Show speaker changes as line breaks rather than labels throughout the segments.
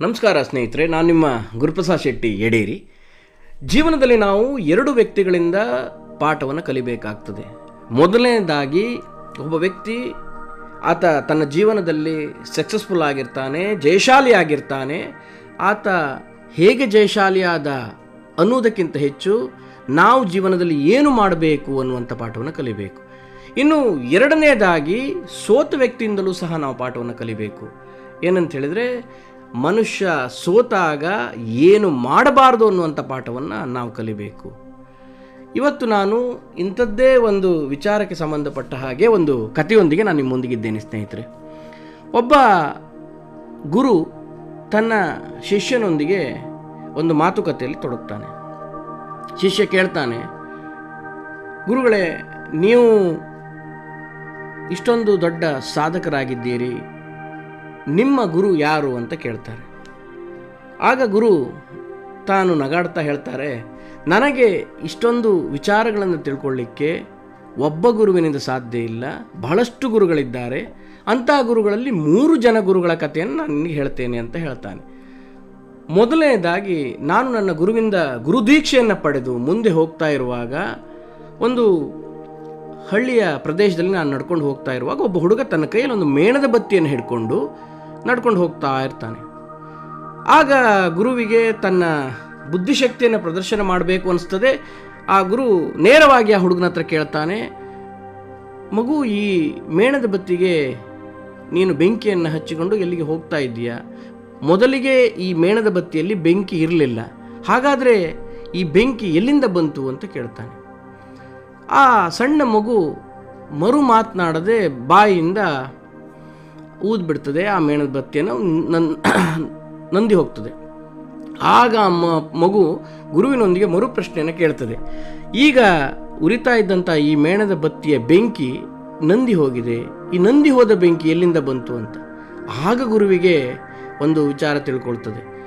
ನಮಸ್ಕಾರ ಸ್ನೇಹಿತರೆ, ನಾನು ನಿಮ್ಮ ಗುರುಪ್ರಸಾದ್ ಶೆಟ್ಟಿ ಎಡೇರಿ ಜೀವನದಲ್ಲಿ ನಾವು ಎರಡು ವ್ಯಕ್ತಿಗಳಿಂದ ಪಾಠವನ್ನು ಕಲಿಬೇಕಾಗ್ತದೆ. ಮೊದಲನೇದಾಗಿ, ಒಬ್ಬ ವ್ಯಕ್ತಿ ಆತ ತನ್ನ ಜೀವನದಲ್ಲಿ ಸಕ್ಸಸ್ಫುಲ್ ಆಗಿರ್ತಾನೆ, ಜಯಶಾಲಿ ಆಗಿರ್ತಾನೆ. ಆತ ಹೇಗೆ ಜಯಶಾಲಿಯಾದ ಅನ್ನೋದಕ್ಕಿಂತ ಹೆಚ್ಚು ನಾವು ಜೀವನದಲ್ಲಿ ಏನು ಮಾಡಬೇಕು ಅನ್ನುವಂಥ ಪಾಠವನ್ನು ಕಲಿಬೇಕು. ಇನ್ನು ಎರಡನೇದಾಗಿ, ಸೋತ ವ್ಯಕ್ತಿಯಿಂದಲೂ ಸಹ ನಾವು ಪಾಠವನ್ನು ಕಲಿಬೇಕು. ಏನಂತ ಹೇಳಿದರೆ ಮನುಷ್ಯ ಸೋತಾಗ ಏನು ಮಾಡಬಾರ್ದು ಅನ್ನುವಂಥ ಪಾಠವನ್ನು ನಾವು ಕಲಿಬೇಕು. ಇವತ್ತು ನಾನು ಇಂಥದ್ದೇ ಒಂದು ವಿಚಾರಕ್ಕೆ ಸಂಬಂಧಪಟ್ಟ ಹಾಗೆ ಒಂದು ಕಥೆಯೊಂದಿಗೆ ನಾನು ನಿಮ್ಮ ಮುಂದಿಗಿದ್ದೇನೆ ಸ್ನೇಹಿತರೆ. ಒಬ್ಬ ಗುರು ತನ್ನ ಶಿಷ್ಯನೊಂದಿಗೆ ಒಂದು ಮಾತುಕತೆಯಲ್ಲಿ ತೊಡಗ್ತಾನೆ. ಶಿಷ್ಯ ಕೇಳ್ತಾನೆ, ಗುರುಗಳೇ, ನೀವು ಇಷ್ಟೊಂದು ದೊಡ್ಡ ಸಾಧಕರಾಗಿದ್ದೀರಿ. ನಿಮ್ಮ ಗುರು ಯಾರು ಅಂತ ಕೇಳ್ತಾರೆ. ಆಗ ಗುರು ತಾನು ನಗಾಡ್ತಾ ಹೇಳ್ತಾರೆ, ನನಗೆ ಇಷ್ಟೊಂದು ವಿಚಾರಗಳನ್ನು ತಿಳ್ಕೊಳ್ಳಿಕ್ಕೆ ಒಬ್ಬ ಗುರುವಿನಿಂದ ಸಾಧ್ಯ ಇಲ್ಲ, ಬಹಳಷ್ಟು ಗುರುಗಳಿದ್ದಾರೆ ಅಂತಹ ಗುರುಗಳಲ್ಲಿ ಮೂರು ಜನ ಗುರುಗಳ ಕಥೆಯನ್ನು ನಾನು ನಿನಗೆ ಹೇಳ್ತೇನೆ ಅಂತ ಹೇಳ್ತಾನೆ. ಮೊದಲನೇದಾಗಿ, ನಾನು ನನ್ನ ಗುರುವಿಂದ ಗುರುದೀಕ್ಷೆಯನ್ನು ಪಡೆದು ಮುಂದೆ ಹೋಗ್ತಾ ಇರುವಾಗ, ಒಂದು ಹಳ್ಳಿಯ ಪ್ರದೇಶದಲ್ಲಿ ನಾನು ನಡ್ಕೊಂಡು ಹೋಗ್ತಾ ಇರುವಾಗ ಒಬ್ಬ ಹುಡುಗ ತನ್ನ ಕೈಯಲ್ಲಿ ಒಂದು ಮೇಣದ ಬತ್ತಿಯನ್ನು ಹಿಡ್ಕೊಂಡು ನಡ್ಕೊಂಡು ಹೋಗ್ತಾ ಇರ್ತಾನೆ. ಆಗ ಗುರುವಿಗೆ ತನ್ನ ಬುದ್ಧಿಶಕ್ತಿಯನ್ನು ಪ್ರದರ್ಶನ ಮಾಡಬೇಕು ಅನಿಸ್ತದೆ. ಆ ಗುರು ನೇರವಾಗಿ ಆ ಹುಡುಗನ ಹತ್ರ ಕೇಳ್ತಾನೆ, ಮಗು, ಈ ಮೇಣದ ಬತ್ತಿಗೆ ನೀನು ಬೆಂಕಿಯನ್ನು ಹಚ್ಚಿಕೊಂಡು ಎಲ್ಲಿಗೆ ಹೋಗ್ತಾ ಇದ್ದೀಯಾ? ಮೊದಲಿಗೆ ಈ ಮೇಣದ ಬತ್ತಿಯಲ್ಲಿ ಬೆಂಕಿ ಇರಲಿಲ್ಲ. ಹಾಗಾದರೆ ಈ ಬೆಂಕಿ ಎಲ್ಲಿಂದ ಬಂತು? ಅಂತ ಕೇಳ್ತಾನೆ. ಆ ಸಣ್ಣ ಮಗು ಮರು ಮಾತನಾಡದೆ ಬಾಯಿಯಿಂದ ಊದ್ಬಿಡ್ತದೆ, ಆ ಮೇಣದ ಬತ್ತಿಯನ್ನು ನನ್ ನಂದಿ ಹೋಗ್ತದೆ. ಆಗ ಮಗು ಗುರುವಿನೊಂದಿಗೆ ಮರು ಪ್ರಶ್ನೆಯನ್ನು ಕೇಳ್ತದೆ. ಈಗ ಉರಿತಾ ಇದ್ದಂಥ ಈ ಮೇಣದ ಬತ್ತಿಯ ಬೆಂಕಿ ನಂದಿ ಹೋಗಿದೆ. ಈ ನಂದಿ ಹೋದ ಬೆಂಕಿ ಎಲ್ಲಿಂದ ಬಂತು ಅಂತ. ಆಗ ಗುರುವಿಗೆ ಒಂದು ವಿಚಾರ ತಿಳ್ಕೊಳ್ತದೆ.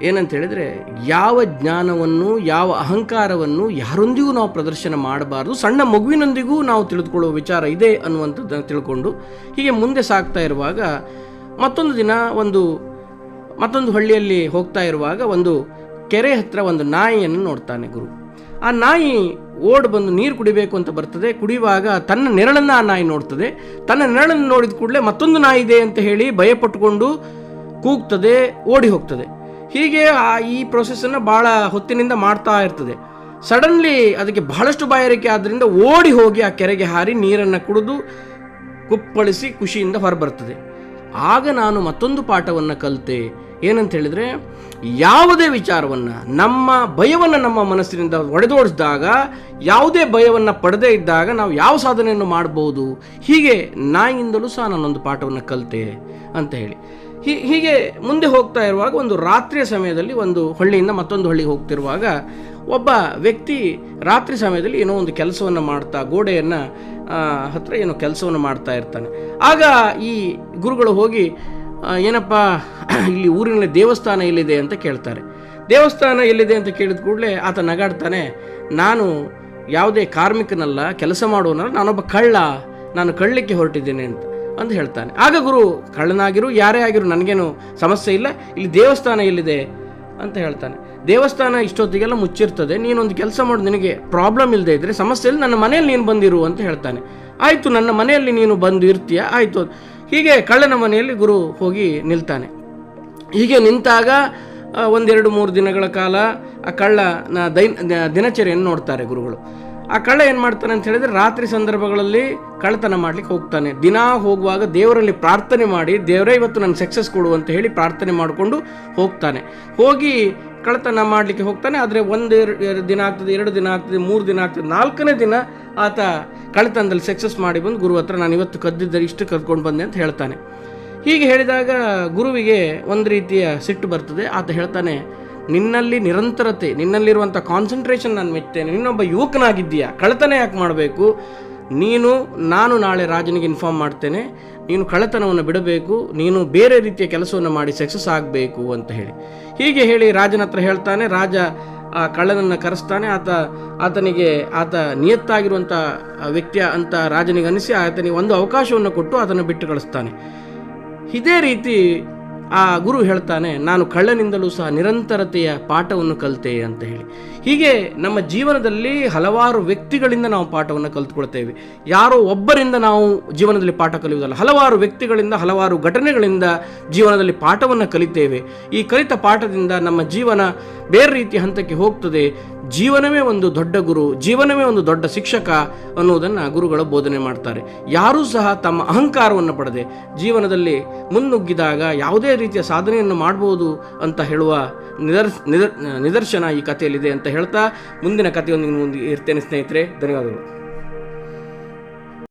ಏನಂತ ಹೇಳಿದರೆ ಯಾವ ಜ್ಞಾನವನ್ನು, ಯಾವ ಅಹಂಕಾರವನ್ನು ಯಾರೊಂದಿಗೂ ನಾವು ಪ್ರದರ್ಶನ ಮಾಡಬಾರ್ದು, ಸಣ್ಣ ಮಗುವಿನೊಂದಿಗೂ ನಾವು ತಿಳಿದುಕೊಳ್ಳುವ ವಿಚಾರ ಇದೆ ಅನ್ನುವಂಥದ್ದನ್ನು ತಿಳ್ಕೊಂಡು ಹೀಗೆ ಮುಂದೆ ಸಾಗ್ತಾ ಇರುವಾಗ ಮತ್ತೊಂದು ದಿನ ಒಂದು, ಮತ್ತೊಂದು ಹಳ್ಳಿಯಲ್ಲಿ ಹೋಗ್ತಾ ಇರುವಾಗ ಒಂದು ಕೆರೆ ಹತ್ರ ಒಂದು ನಾಯಿಯನ್ನು ನೋಡ್ತಾನೆ ಗುರು. ಆ ನಾಯಿ ಓಡ್ ಬಂದು ನೀರು ಕುಡಿಬೇಕು ಅಂತ ಬರ್ತದೆ, ಕುಡಿಯುವಾಗ ತನ್ನ ನೆರಳನ್ನು ಆ ನಾಯಿ ನೋಡ್ತದೆ. ತನ್ನ ನೆರಳನ್ನು ನೋಡಿದ ಕೂಡಲೇ ಮತ್ತೊಂದು ನಾಯಿ ಇದೆ ಅಂತ ಹೇಳಿ ಭಯಪಟ್ಟುಕೊಂಡು ಕೂಗ್ತದೆ, ಓಡಿ ಹೋಗ್ತದೆ. ಹೀಗೆ ಆ ಈ ಪ್ರೊಸೆಸ್ಸನ್ನು ಭಾಳ ಹೊತ್ತಿನಿಂದ ಮಾಡ್ತಾ ಇರ್ತದೆ. ಸಡನ್ಲಿ ಅದಕ್ಕೆ ಬಹಳಷ್ಟು ಬಾಯಾರಿಕೆ ಆದ್ದರಿಂದ ಓಡಿ ಹೋಗಿ ಆ ಕೆರೆಗೆ ಹಾರಿ ನೀರನ್ನು ಕುಡಿದು ಕುಪ್ಪಳಿಸಿ ಖುಷಿಯಿಂದ ಹೊರಬರ್ತದೆ. ಆಗ ನಾನು ಮತ್ತೊಂದು ಪಾಠವನ್ನು ಕಲಿತೆ. ಏನಂತ ಹೇಳಿದರೆ, ಯಾವುದೇ ವಿಚಾರವನ್ನು, ನಮ್ಮ ಭಯವನ್ನು ನಮ್ಮ ಮನಸ್ಸಿನಿಂದ ಒಡೆದೋಡಿಸಿದಾಗ, ಯಾವುದೇ ಭಯವನ್ನು ಪಡೆದೇ ಇದ್ದಾಗ ನಾವು ಯಾವ ಸಾಧನೆಯನ್ನು ಮಾಡ್ಬೋದು? ಹೀಗೆ ನಾಯಿಂದಲೂ ಸಹ ನಾನೊಂದು ಪಾಠವನ್ನು ಕಲಿತೆ ಅಂತ ಹೇಳಿ. ಹೀಗೆ ಮುಂದೆ ಹೋಗ್ತಾ ಇರುವಾಗ ಒಂದು ರಾತ್ರಿಯ ಸಮಯದಲ್ಲಿ ಒಂದು ಹಳ್ಳಿಯಿಂದ ಮತ್ತೊಂದು ಹಳ್ಳಿಗೆ ಹೋಗ್ತಿರುವಾಗ ಒಬ್ಬ ವ್ಯಕ್ತಿ ರಾತ್ರಿ ಸಮಯದಲ್ಲಿ ಏನೋ ಒಂದು ಕೆಲಸವನ್ನು ಮಾಡ್ತಾ, ಗೋಡೆಯನ್ನು ಹತ್ರ ಏನೋ ಕೆಲಸವನ್ನು ಮಾಡ್ತಾ ಇರ್ತಾನೆ. ಆಗ ಈ ಗುರುಗಳು ಹೋಗಿ ಏನಪ್ಪ, ಇಲ್ಲಿ ಊರಿನಲ್ಲಿ ದೇವಸ್ಥಾನ ಎಲ್ಲಿದೆ ಅಂತ ಕೇಳ್ತಾರೆ. ದೇವಸ್ಥಾನ ಎಲ್ಲಿದೆ ಅಂತ ಕೇಳಿದ ಕೂಡಲೇ ಆತ ನಗಾಡ್ತಾನೆ, ನಾನು ಯಾವುದೇ ಕಾರ್ಮಿಕನಲ್ಲ, ಕೆಲಸ ಮಾಡೋನಲ್ಲ, ನಾನೊಬ್ಬ ಕಳ್ಳ, ನಾನು ಕಳ್ಳಕ್ಕೆ ಹೊರಟಿದ್ದೇನೆ ಅಂತ. ಅಂತ ಹೇಳ್ತಾನೆ. ಆಗ ಗುರು, ಕಳ್ಳನಾಗಿರು, ಯಾರೇ ಆಗಿರು ನನಗೇನು ಸಮಸ್ಯೆ ಇಲ್ಲ, ಇಲ್ಲಿ ದೇವಸ್ಥಾನ ಎಲ್ಲಿದೆ ಅಂತ ಹೇಳ್ತಾನೆ. ದೇವಸ್ಥಾನ ಇಷ್ಟೊತ್ತಿಗೆಲ್ಲ ಮುಚ್ಚಿರ್ತದೆ, ನೀನೊಂದು ಕೆಲಸ ಮಾಡು, ನಿನಗೆ ಪ್ರಾಬ್ಲಮ್ ಇಲ್ಲದೆ ಇದ್ದರೆ ಸಮಸ್ಯೆ ಇಲ್ಲ ನನ್ನ ಮನೆಯಲ್ಲಿ ನೀನು ಬಂದಿರು ಅಂತ ಹೇಳ್ತಾನೆ. ಆಯಿತು, ನನ್ನ ಮನೆಯಲ್ಲಿ ನೀನು ಬಂದು ಇರ್ತೀಯ? ಆಯಿತು. ಹೀಗೆ ಕಳ್ಳನ ಮನೆಯಲ್ಲಿ ಗುರು ಹೋಗಿ ನಿಲ್ತಾನೆ. ಹೀಗೆ ನಿಂತಾಗ ಒಂದೆರಡು ಮೂರು ದಿನಗಳ ಕಾಲ ಆ ಕಳ್ಳನ ದ- ದಿನಚರಿಯನ್ನು ನೋಡ್ತಾರೆ ಗುರುಗಳು. ಆ ಕಳ್ಳ ಏನು ಮಾಡ್ತಾನೆ ಅಂತ ಹೇಳಿದ್ರೆ ರಾತ್ರಿ ಸಂದರ್ಭಗಳಲ್ಲಿ ಕಳ್ಳತನ ಮಾಡ್ಲಿಕ್ಕೆ ಹೋಗ್ತಾನೆ. ದಿನ ಹೋಗುವಾಗ ದೇವರಲ್ಲಿ ಪ್ರಾರ್ಥನೆ ಮಾಡಿ, ದೇವರೇ ಇವತ್ತು ನನ್ನ ಸಕ್ಸಸ್ ಕೊಡು ಅಂತ ಹೇಳಿ ಪ್ರಾರ್ಥನೆ ಮಾಡಿಕೊಂಡು ಹೋಗ್ತಾನೆ. ಹೋಗಿ ಕಳ್ಳತನ ಮಾಡಲಿಕ್ಕೆ ಹೋಗ್ತಾನೆ, ಆದರೆ ಒಂದು ದಿನ ಆಗ್ತದೆ, ಎರಡು ದಿನ ಆಗ್ತದೆ, ಮೂರು ದಿನ ಆಗ್ತದೆ, ನಾಲ್ಕನೇ ದಿನ ಆತ ಕಳ್ಳತನದಲ್ಲಿ ಸಕ್ಸಸ್ ಮಾಡಿ ಬಂದು ಗುರು ಹತ್ರ ನಾನು ಇವತ್ತು ಕದ್ದಿದ್ದರೆ ಇಷ್ಟು ಕದ್ಕೊಂಡು ಬಂದೆ ಅಂತ ಹೇಳ್ತಾನೆ. ಹೀಗೆ ಹೇಳಿದಾಗ ಗುರುವಿಗೆ ಒಂದು ರೀತಿಯ ಸಿಟ್ಟು ಬರ್ತದೆ. ಆತ ಹೇಳ್ತಾನೆ ನಿನ್ನಲ್ಲಿ ನಿರಂತರತೆ ನಿನ್ನಲ್ಲಿರುವಂಥ ಕಾನ್ಸಂಟ್ರೇಷನ್ ನಾನು ಮೆಚ್ಚುತ್ತೇನೆ ನೀನೊಬ್ಬ ಯುವಕನಾಗಿದ್ದೀಯಾ? ಕಳ್ಳತನ ಯಾಕೆ ಮಾಡಬೇಕು? ನೀನು, ನಾನು ನಾಳೆ ರಾಜನಿಗೆ ಇನ್ಫಾರ್ಮ್ ಮಾಡ್ತೇನೆ. ನೀನು ಕಳ್ಳತನವನ್ನು ಬಿಡಬೇಕು. ನೀನು ಬೇರೆ ರೀತಿಯ ಕೆಲಸವನ್ನು ಮಾಡಿ ಸಕ್ಸಸ್ ಆಗಬೇಕು ಅಂತ ಹೇಳಿ. ಹೀಗೆ ಹೇಳಿ ರಾಜನ ಹತ್ರ ಹೇಳ್ತಾನೆ. ರಾಜ ಆ ಕಳ್ಳನನ್ನು ಕರೆಸ್ತಾನೆ. ಆತ, ಆತನಿಗೆ, ಆತ ನಿಯತ್ತಾಗಿರುವಂಥ ವ್ಯಕ್ತಿಯ ಅಂತ ರಾಜನಿಗೆ ಅನಿಸಿ ಆತನಿಗೆ ಒಂದು ಅವಕಾಶವನ್ನು ಕೊಟ್ಟು ಅದನ್ನು ಬಿಟ್ಟು ಕಳಿಸ್ತಾನೆ. ಇದೇ ರೀತಿ ಆ ಗುರು ಹೇಳ್ತಾನೆ, ನಾನು ಕಳ್ಳನಿಂದಲೂ ಸಹ ನಿರಂತರತೆಯ ಪಾಠವನ್ನು ಕಲಿತೆ ಅಂತ ಹೇಳಿ. ಹೀಗೆ ನಮ್ಮ ಜೀವನದಲ್ಲಿ ಹಲವಾರು ವ್ಯಕ್ತಿಗಳಿಂದ ನಾವು ಪಾಠವನ್ನು ಕಲಿತ್ಕೊಳ್ತೇವೆ. ಯಾರೋ ಒಬ್ಬರಿಂದ ನಾವು ಜೀವನದಲ್ಲಿ ಪಾಠ ಕಲಿಯುವುದಲ್ಲ, ಹಲವಾರು ವ್ಯಕ್ತಿಗಳಿಂದ, ಹಲವಾರು ಘಟನೆಗಳಿಂದ ಜೀವನದಲ್ಲಿ ಪಾಠವನ್ನು ಕಲಿತೇವೆ. ಈ ಕಲಿತ ಪಾಠದಿಂದ ನಮ್ಮ ಜೀವನ ಬೇರೆ ರೀತಿಯ ಹಂತಕ್ಕೆ ಹೋಗ್ತದೆ. ಜೀವನವೇ ಒಂದು ದೊಡ್ಡ ಗುರು, ಜೀವನವೇ ಒಂದು ದೊಡ್ಡ ಶಿಕ್ಷಕ ಅನ್ನುವುದನ್ನು ಗುರುಗಳು ಬೋಧನೆ ಮಾಡ್ತಾರೆ. ಯಾರೂ ಸಹ ತಮ್ಮ ಅಹಂಕಾರವನ್ನು ಪಡೆದೆ. ಜೀವನದಲ್ಲಿ ಮುನ್ನುಗ್ಗಿದಾಗ ಯಾವುದೇ ರೀತಿಯ ಸಾಧನೆಯನ್ನು ಮಾಡ್ಬೋದು ಅಂತ ಹೇಳುವ ನಿದರ್ಶ, ನಿದರ್, ನಿದರ್ಶನ ಈ ಕಥೆಯಲ್ಲಿದೆ ಅಂತ ಹೇಳ್ತಾ ಮುಂದಿನ ಕಥೆಯೊಂದಿಗೆ ಮುಂದೆ ಇರ್ತೇನೆ ಸ್ನೇಹಿತರೆ. ಧನ್ಯವಾದಗಳು.